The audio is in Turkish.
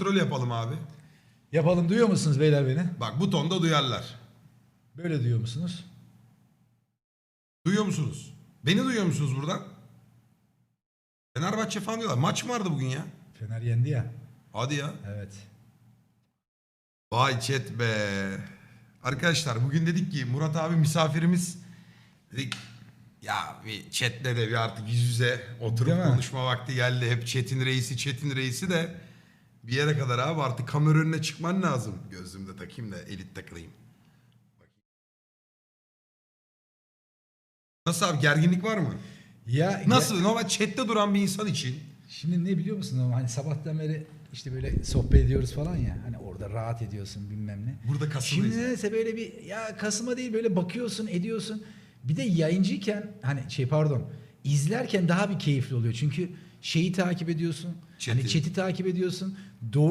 Kontrol yapalım abi. Yapalım duyuyor musunuz beyler beni? Bak bu tonda duyarlar. Böyle duyuyor musunuz? Duyuyor musunuz? Beni duyuyor musunuz buradan? Fenerbahçe falan diyorlar. Maç mı vardı bugün ya? Fener yendi ya. Hadi ya. Evet. Vay chat be. Arkadaşlar bugün dedik ki Murat abi misafirimiz. Dedik ya bir chatle de bir artık yüz yüze oturup Değil mi? konuşma vakti geldi. Hep chat'in reisi chat'in reisi de bir yere kadar abi artık kamera önüne çıkman lazım. Gözlüğümü de takayım da elit takılayım. Nasıl abi gerginlik var mı? Ya Nasıl? Normal chatte duran bir insan için. Şimdi ne biliyor musun? Hani sabahtan beri işte böyle sohbet ediyoruz falan ya. Hani orada rahat ediyorsun bilmem ne. Burada kasıldayız. Şimdi nedense böyle bir ya kasıma değil böyle bakıyorsun ediyorsun. Bir de yayıncıyken hani şey pardon izlerken daha bir keyifli oluyor. Çünkü şeyi takip ediyorsun. Chat'i. Hani chat'i takip ediyorsun. Doğru